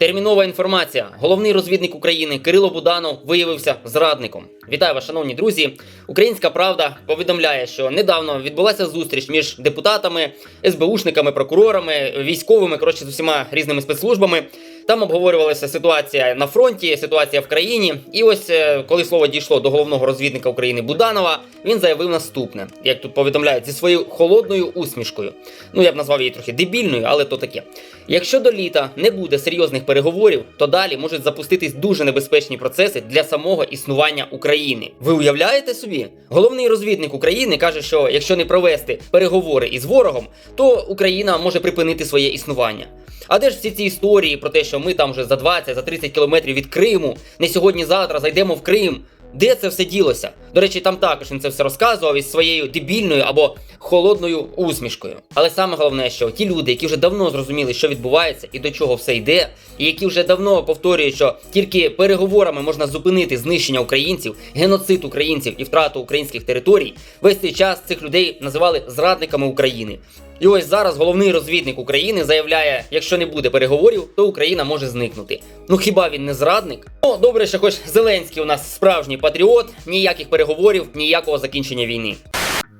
Термінова інформація. Головний розвідник України Кирило Буданов виявився зрадником. Вітаю вас, шановні друзі. Українська правда повідомляє, що недавно відбулася зустріч між депутатами, СБУшниками, прокурорами, військовими, коротше, з усіма різними спецслужбами. Там обговорювалася ситуація на фронті, ситуація в країні. І ось е, коли слово дійшло до головного розвідника України Буданова, він заявив наступне, як тут повідомляють, зі своєю холодною усмішкою. Ну я б назвав її трохи дебільною, але то таке. Якщо до літа не буде серйозних переговорів, то далі можуть запуститись дуже небезпечні процеси для самого існування України. Ви уявляєте собі? Головний розвідник України каже, що якщо не провести переговори із ворогом, то Україна може припинити своє існування. А де ж всі ці історії про те, що ми там вже за 20, за 30 кілометрів від Криму, не сьогодні-завтра зайдемо в Крим? Де це все ділося? До речі, там також він це все розказував із своєю дебільною або холодною усмішкою. Але саме головне, що ті люди, які вже давно зрозуміли, що відбувається і до чого все йде, і які вже давно повторюють, що тільки переговорами можна зупинити знищення українців, геноцид українців і втрату українських територій, весь цей час цих людей називали зрадниками України. І ось зараз головний розвідник України заявляє, якщо не буде переговорів, то Україна може зникнути. Ну хіба він не зрадник? Ну добре, що хоч Зеленський у нас справжній патріот, ніяких переговорів, ніякого закінчення війни.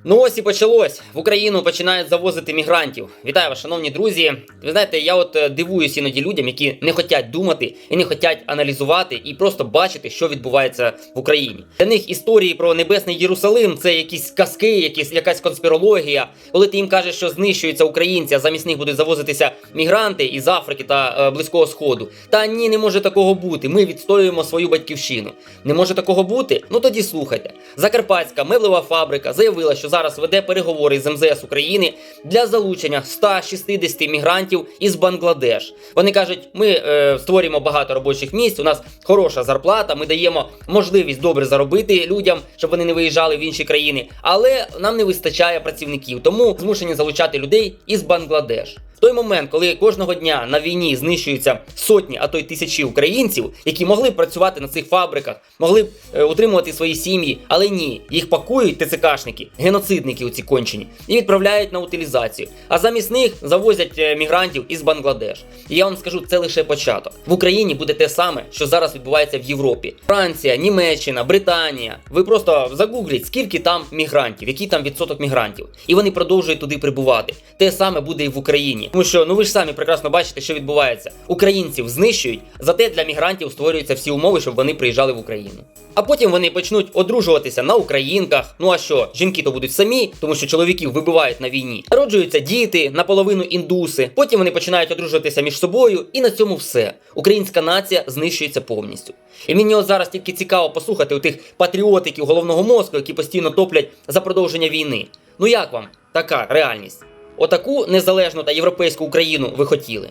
Ну ось і почалось. В Україну починають завозити мігрантів. Вітаю вас, шановні друзі. Ви знаєте, я от е, дивуюсь іноді людям, які не хочуть думати і не хочуть аналізувати і просто бачити, що відбувається в Україні. Для них історії про небесний Єрусалим це якісь казки, якісь якась конспірологія. Коли ти їм кажеш, що знищуються українці, а замість них будуть завозитися мігранти із Африки та е, Близького Сходу. Та ні, не може такого бути. Ми відстоюємо свою батьківщину. Не може такого бути? Ну тоді слухайте. Закарпатська меблева фабрика заявила, що зараз веде переговори з МЗС України для залучення 160 мігрантів із Бангладеш. Вони кажуть, ми е, створюємо багато робочих місць. У нас хороша зарплата. Ми даємо можливість добре заробити людям, щоб вони не виїжджали в інші країни. Але нам не вистачає працівників, тому змушені залучати людей із Бангладеш. В той момент, коли кожного дня на війні знищуються сотні, а то й тисячі українців, які могли б працювати на цих фабриках, могли б е, утримувати свої сім'ї, але ні, їх пакують ТЦКшники, геноцидники у ці кончені, і відправляють на утилізацію. А замість них завозять е, мігрантів із Бангладеш. І я вам скажу, це лише початок. В Україні буде те саме, що зараз відбувається в Європі. Франція, Німеччина, Британія. Ви просто загугліть, скільки там мігрантів, який там відсоток мігрантів, і вони продовжують туди прибувати. Те саме буде і в Україні. Тому що ну ви ж самі прекрасно бачите, що відбувається. Українців знищують, зате для мігрантів створюються всі умови, щоб вони приїжджали в Україну. А потім вони почнуть одружуватися на українках. Ну а що, жінки то будуть самі, тому що чоловіків вибивають на війні. Народжуються діти, наполовину індуси. Потім вони починають одружуватися між собою, і на цьому все. Українська нація знищується повністю. І мені от зараз тільки цікаво послухати у тих патріотиків головного мозку, які постійно топлять за продовження війни. Ну як вам така реальність? Отаку незалежну та європейську Україну ви хотіли.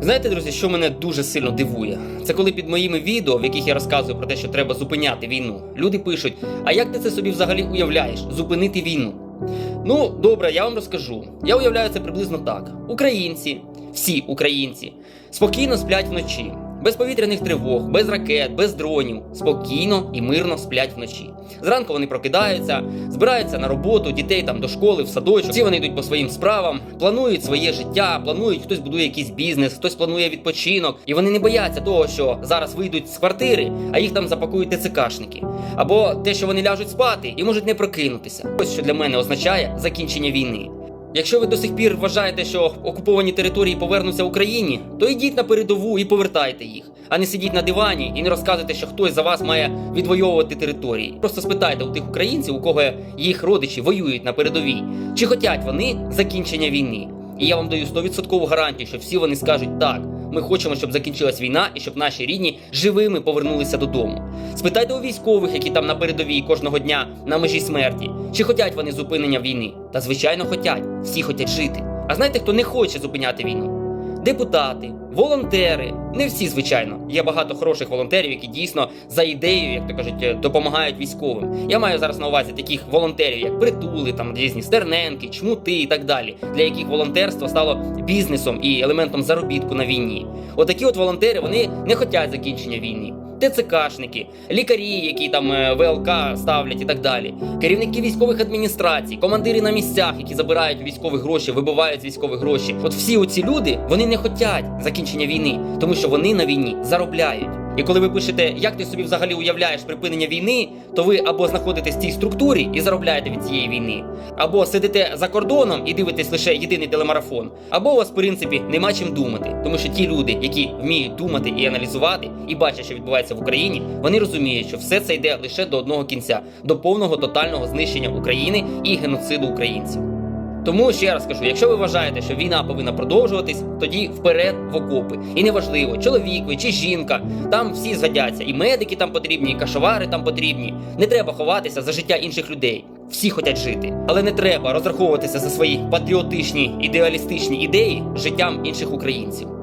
Знаєте, друзі, що мене дуже сильно дивує? Це коли під моїми відео, в яких я розказую про те, що треба зупиняти війну, люди пишуть: а як ти це собі взагалі уявляєш? Зупинити війну? Ну, добре, я вам розкажу. Я уявляю це приблизно так: українці, всі українці, спокійно сплять вночі. Без повітряних тривог, без ракет, без дронів, спокійно і мирно сплять вночі. Зранку вони прокидаються, збираються на роботу, дітей там до школи, в садочок. Всі вони йдуть по своїм справам, планують своє життя, планують, хтось будує якийсь бізнес, хтось планує відпочинок, і вони не бояться того, що зараз вийдуть з квартири, а їх там запакують ТЦКшники. Або те, що вони ляжуть спати і можуть не прокинутися. Ось що для мене означає закінчення війни. Якщо ви до сих пір вважаєте, що окуповані території повернуться Україні, то йдіть на передову і повертайте їх, а не сидіть на дивані і не розказуйте, що хтось за вас має відвоювати території. Просто спитайте у тих українців, у кого їх родичі воюють на передовій, чи хотять вони закінчення війни. І я вам даю 100% гарантію, що всі вони скажуть так. Ми хочемо, щоб закінчилась війна і щоб наші рідні живими повернулися додому. Спитайте у військових, які там на передовій кожного дня на межі смерті, чи хотять вони зупинення війни. Та звичайно хотять, всі хочуть жити. А знаєте, хто не хоче зупиняти війну? Депутати, волонтери, не всі, звичайно. Є багато хороших волонтерів, які дійсно за ідеєю, як то кажуть, допомагають військовим. Я маю зараз на увазі таких волонтерів, як притули, там різні стерненки, чмути і так далі, для яких волонтерство стало бізнесом і елементом заробітку на війні. Отакі от волонтери вони не хочуть закінчення війни. ТЦКшники, лікарі, які там е, ВЛК ставлять і так далі, керівники військових адміністрацій, командири на місцях, які забирають у військових гроші, вибивають з військових гроші. От всі оці люди вони не хочуть закінчення. Закінчення війни, тому що вони на війні заробляють. І коли ви пишете, як ти собі взагалі уявляєш припинення війни, то ви або знаходитесь в цій структурі і заробляєте від цієї війни, або сидите за кордоном і дивитесь лише єдиний телемарафон, або у вас, в принципі, нема чим думати, тому що ті люди, які вміють думати і аналізувати, і бачать, що відбувається в Україні, вони розуміють, що все це йде лише до одного кінця, до повного тотального знищення України і геноциду українців. Тому ще раз кажу, якщо ви вважаєте, що війна повинна продовжуватись, тоді вперед в окопи. І неважливо, чоловік ви чи жінка, там всі згодяться. І медики там потрібні, і кашовари там потрібні. Не треба ховатися за життя інших людей. Всі хочуть жити, але не треба розраховуватися за свої патріотичні ідеалістичні ідеї життям інших українців.